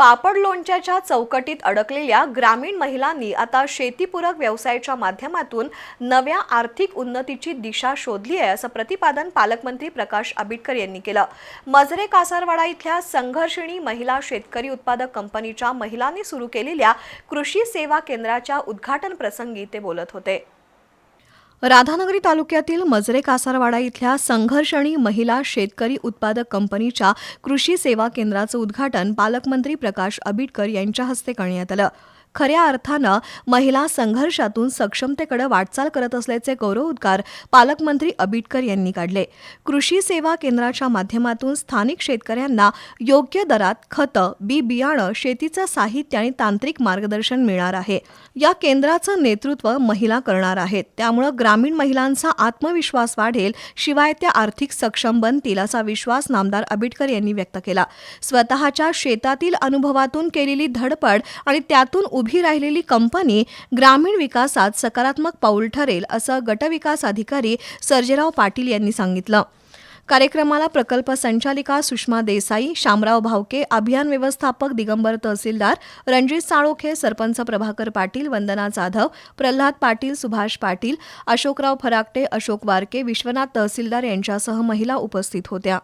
पापड लोणच्याच्या चौकटीत अडकलेल्या ग्रामीण महिलांनी आता शेतीपूरक व्यवसायाच्या माध्यमातून नव्या आर्थिक उन्नतीची दिशा शोधली आहे असं प्रतिपादन पालकमंत्री प्रकाश आबिटकर यांनी केलं. मजरे कासारवाडा इथल्या संघर्षिणी महिला शेतकरी उत्पादक कंपनीच्या महिलांनी सुरू केलेल्या कृषी सेवा केंद्राच्या उद्घाटन प्रसंगी ते बोलत होते. राधानगरी तालुक्यातील मजरे कासारवाडा इथल्या संघर्षणी महिला शेतकरी उत्पादक कंपनीच्या कृषी सेवा केंद्राचं उद्घाटन पालकमंत्री प्रकाश आबिटकर यांच्या हस्ते करण्यात आलं. खऱ्या अर्थानं महिला संघर्षातून सक्षमतेकडे वाटचाल करत असल्याचे गौरवोद्गार पालकमंत्री अबिटकर यांनी काढले. कृषी सेवा केंद्राच्या माध्यमातून स्थानिक शेतकऱ्यांना योग्य दरात खतं बी बियाणं शेतीचं साहित्य आणि तांत्रिक मार्गदर्शन मिळणार आहे. या केंद्राचं नेतृत्व महिला करणार आहेत. त्यामुळं ग्रामीण महिलांचा आत्मविश्वास वाढेल शिवाय त्या आर्थिक सक्षम बनतील असा विश्वास नामदार आंबेडकर यांनी व्यक्त केला. स्वतःच्या शेतातील अनुभवातून केलेली धडपड आणि त्यातून उभी राहिलेली कंपनी ग्रामीण विकासात सकारात्मक पाऊल ठरेल असं गटविकास अधिकारी सर्जेराव पाटील यांनी सांगितलं. कार्यक्रमाला प्रकल्प संचालिका सुषमा देसाई शामराव भावके अभियान व्यवस्थापक दिगंबर तहसीलदार रणजित साळोखे सरपंच प्रभाकर पाटील वंदना जाधव प्रल्हाद पाटील सुभाष पाटील अशोकराव फराकटे अशोक वारके विश्वनाथ तहसीलदार यांच्यासह महिला उपस्थित होत्या.